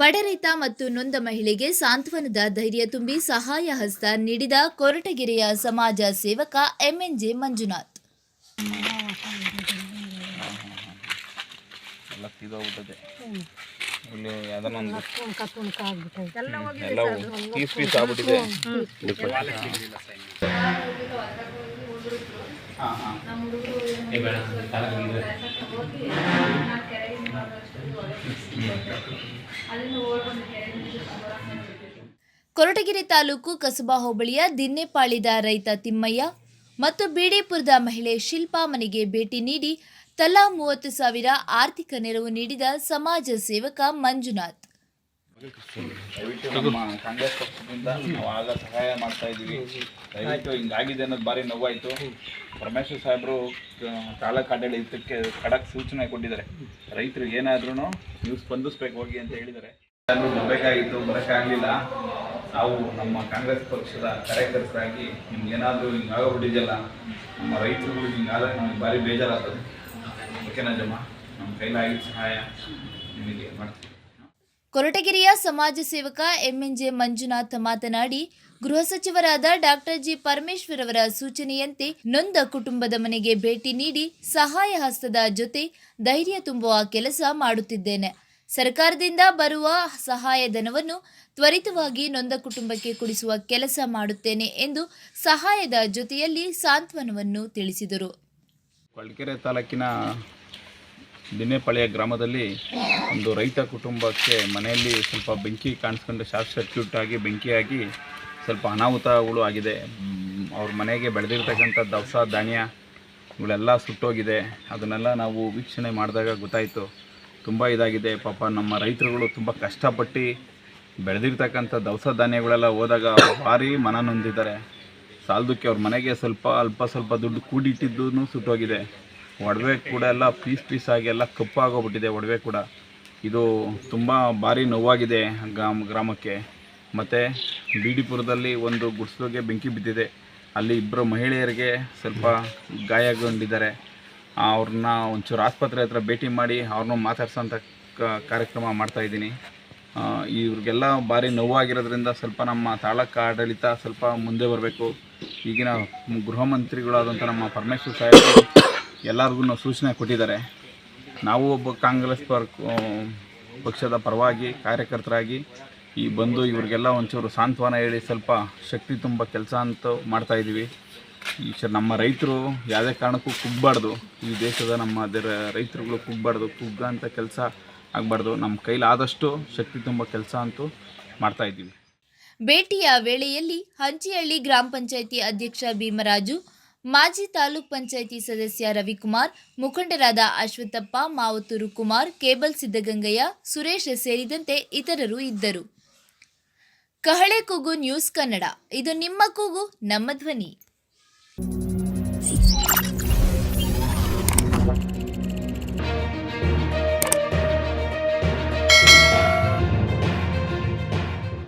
ಬಡ ರೈತ ಮತ್ತು ನೊಂದ ಮಹಿಳೆಗೆ ಸಾಂತ್ವನದ ಧೈರ್ಯ ತುಂಬಿ ಸಹಾಯ ಹಸ್ತ ನೀಡಿದ ಕೊರಟಗೆರೆಯ ಸಮಾಜ ಸೇವಕ ಎಂಎನ್ಜೆ ಮಂಜುನಾಥ್. ಎಲ್ಲ ಆಗ್ಬಿಟ್ಟಿದೆ ಕೊರಟಗೆರೆ ತಾಲೂಕು ಕಸಬಾ ಹೋಬಳಿಯ ದಿನ್ನೆಪಾಳಿದ ರೈತ ತಿಮ್ಮಯ್ಯ ಮತ್ತು ಬಿಡಿಪುರದ ಮಹಿಳೆ ಶಿಲ್ಪಾ ಮನೆಗೆ ಭೇಟಿ ನೀಡಿ ತಲಾ ಮೂವತ್ತು ಸಾವಿರ ಆರ್ಥಿಕ ನೆರವು ನೀಡಿದ ಸಮಾಜ ಸೇವಕ ಮಂಜುನಾಥ್. ಕಾಂಗ್ರೆಸ್ ಪಕ್ಷದಿಂದ ಸಹಾಯ ಮಾಡ್ತಾ ಇದ್ದೀವಿ. ದಯವಿಟ್ಟು ಹಿಂಗಾಗಿದೆ ಅನ್ನೋದು ಭಾರಿ ನೋವಾಯಿತು. ಪರಮೇಶ್ವರ್ ಸಾಹೇಬರು ತಾಲೂಕು ಆಡಳಿತಕ್ಕೆ ಖಡಕ್ ಸೂಚನೆ ಕೊಟ್ಟಿದ್ದಾರೆ. ರೈತರು ಏನಾದ್ರೂ ನೀವು ಸ್ಪಂದಿಸ್ಬೇಕು ಹೋಗಿ ಅಂತ ಹೇಳಿದ್ದಾರೆ. ಬರಬೇಕಾಗಿತ್ತು ಬರೋಕ್ಕಾಗಲಿಲ್ಲ ನಾವು ನಮ್ಮ ಕಾಂಗ್ರೆಸ್ ಪಕ್ಷದ ಕಾರ್ಯಕರ್ತರಾಗಿ ನಿಮ್ಗೆ ಏನಾದರೂ ಹಿಂಗಾಗೋಗ್ಬಿಟ್ಟಿದೆಯಲ್ಲ ನಮ್ಮ ರೈತರುಗಳು ಹಿಂಗಾದ್ರೆ ನಮ್ಗೆ ಭಾರಿ ಬೇಜಾರಾಗ್ತದೆ. ಓಕೆನಾ ಜಮ್ಮ? ನಮ್ಮ ಕೈಲಾಗಿದ್ದ ಸಹಾಯ ನಿಮಗೆ ಮಾಡ್ತೀವಿ. ಕೊರಟಗೆರೆಯ ಸಮಾಜ ಸೇವಕ ಎಂಎನ್ಜೆ ಮಂಜುನಾಥ್ ಮಾತನಾಡಿ, ಗೃಹ ಸಚಿವರಾದ ಡಾಕ್ಟರ್ ಜಿ ಪರಮೇಶ್ವರ್ ಅವರ ಸೂಚನೆಯಂತೆ ನೊಂದ ಕುಟುಂಬದ ಮನೆಗೆ ಭೇಟಿ ನೀಡಿ ಸಹಾಯ ಹಸ್ತದ ಜೊತೆ ಧೈರ್ಯ ತುಂಬುವ ಕೆಲಸ ಮಾಡುತ್ತಿದ್ದೇನೆ. ಸರ್ಕಾರದಿಂದ ಬರುವ ಸಹಾಯಧನವನ್ನು ತ್ವರಿತವಾಗಿ ನೊಂದ ಕುಟುಂಬಕ್ಕೆ ಕೊಡಿಸುವ ಕೆಲಸ ಮಾಡುತ್ತೇನೆ ಎಂದು ಸಹಾಯದ ಜೊತೆಯಲ್ಲಿ ಸಾಂತ್ವನವನ್ನು ತಿಳಿಸಿದರು. ತಾಲೂಕಿನ ದಿನೇಪಾಳ್ಯ ಗ್ರಾಮದಲ್ಲಿ ಒಂದು ರೈತ ಕುಟುಂಬಕ್ಕೆ ಮನೆಯಲ್ಲಿ ಸ್ವಲ್ಪ ಬೆಂಕಿ ಕಾಣಿಸ್ಕೊಂಡು. ಶಾರ್ಟ್ ಸರ್ಕ್ಯೂಟ್ ಆಗಿ, ಬೆಂಕಿಯಾಗಿ ಸ್ವಲ್ಪ ಅನಾಹುತಗಳು ಆಗಿದೆ. ಅವ್ರ ಮನೆಗೆ ಬೆಳೆದಿರ್ತಕ್ಕಂಥ ದವಸ ಧಾನ್ಯಗಳೆಲ್ಲ ಸುಟ್ಟೋಗಿದೆ. ಅದನ್ನೆಲ್ಲ ನಾವು ವೀಕ್ಷಣೆ ಮಾಡಿದಾಗ ಗೊತ್ತಾಯಿತು. ತುಂಬ ಇದಾಗಿದೆ. ಪಾಪ ನಮ್ಮ ರೈತರುಗಳು ತುಂಬ ಕಷ್ಟಪಟ್ಟು ಬೆಳೆದಿರ್ತಕ್ಕಂಥ ದವಸ ಧಾನ್ಯಗಳೆಲ್ಲ ಹೋದಾಗ ಭಾರಿ ಮನ ನೊಂದಿದ್ದಾರೆ. ಸಾಲದಕ್ಕೆ ಅವ್ರ ಮನೆಗೆ ಸ್ವಲ್ಪ ಅಲ್ಪ ಸ್ವಲ್ಪ ದುಡ್ಡು ಕೂಡಿಟ್ಟಿದ್ದೂ ಸುಟ್ಟೋಗಿದೆ. ಒಡವೆ ಕೂಡ ಎಲ್ಲ ಪೀಸ್ ಪೀಸ್ ಆಗಿ ಎಲ್ಲ ಕಪ್ಪಾಗೋಗ್ಬಿಟ್ಟಿದೆ ಒಡವೆ ಕೂಡ. ಇದು ತುಂಬ ಭಾರಿ ನೋವಾಗಿದೆ ಗ್ರಾಮ, ಗ್ರಾಮಕ್ಕೆ. ಮತ್ತು ಬಿಡಿಪುರದಲ್ಲಿ ಒಂದು ಗುಡಿಸಲಿಗೆ ಬೆಂಕಿ ಬಿದ್ದಿದೆ. ಅಲ್ಲಿ ಇಬ್ಬರು ಮಹಿಳೆಯರಿಗೆ ಸ್ವಲ್ಪ ಗಾಯಗೊಂಡಿದ್ದಾರೆ ಅವ್ರನ್ನ ಒಂಚೂರು ಆಸ್ಪತ್ರೆ ಹತ್ರ ಭೇಟಿ ಮಾಡಿ ಅವ್ರನ್ನ ಮಾತಾಡ್ಸೋಂಥ ಕಾರ್ಯಕ್ರಮ ಮಾಡ್ತಾಯಿದ್ದೀನಿ ಇವ್ರಿಗೆಲ್ಲ ಭಾರಿ ನೋವಾಗಿರೋದ್ರಿಂದ ಸ್ವಲ್ಪ ನಮ್ಮ ತಾಲೂಕು ಆಡಳಿತ ಸ್ವಲ್ಪ ಮುಂದೆ ಬರಬೇಕು. ಈಗಿನ ಗೃಹ ಮಂತ್ರಿಗಳಾದಂಥ ನಮ್ಮ ಪರಮೇಶ್ವರ್ ಸಾಹೇಬರು ಎಲ್ಲರಿಗೂ ಸೂಚನೆ ಕೊಟ್ಟಿದ್ದಾರೆ. ನಾವು ಒಬ್ಬ ಕಾಂಗ್ರೆಸ್ ಪರ್ ಪಕ್ಷದ ಪರವಾಗಿ, ಕಾರ್ಯಕರ್ತರಾಗಿ ಈ ಬಂದು ಇವ್ರಿಗೆಲ್ಲ ಒಂಚೂರು ಸಾಂತ್ವನ ಹೇಳಿ ಸ್ವಲ್ಪ ಶಕ್ತಿ ತುಂಬ ಕೆಲಸ ಅಂತ ಮಾಡ್ತಾಯಿದ್ದೀವಿ ಈ ನಮ್ಮ ರೈತರು ಯಾವುದೇ ಕಾರಣಕ್ಕೂ ಕುಗ್ಬಾರ್ದು. ಈ ದೇಶದ ನಮ್ಮ ದರ- ರೈತರುಗಳು ಕುಗ್ಬಾರ್ದು. ಅಂತ ಕೆಲಸ ಆಗಬಾರ್ದು. ನಮ್ಮ ಕೈಲಾದಷ್ಟು ಶಕ್ತಿ ತುಂಬ ಕೆಲಸ ಅಂತೂ ಮಾಡ್ತಾಯಿದ್ದೀವಿ ಭೇಟಿಯ ವೇಳೆಯಲ್ಲಿ ಹಂಚಿಹಳ್ಳಿ ಗ್ರಾಮ ಪಂಚಾಯಿತಿ ಅಧ್ಯಕ್ಷ ಭೀಮರಾಜು ಮಾಜಿ ತಾಲೂಕ್ ಪಂಚಾಯಿತಿ ಸದಸ್ಯ ರವಿಕುಮಾರ್, ಮುಖಂಡರಾದ ಅಶ್ವತ್ಥಪ್ಪ ಮಾವತೂರು ಕುಮಾರ್, ಕೇಬಲ್ ಸಿದ್ದಗಂಗಯ್ಯ ಸುರೇಶ್ ಸೇರಿದಂತೆ ಇತರರು ಇದ್ದರು. ಕಹಳೆ ಕೂಗು ನ್ಯೂಸ್ ಕನ್ನಡ. ಇದು ನಿಮ್ಮ ಕೂಗು, ನಮ್ಮ ಧ್ವನಿ.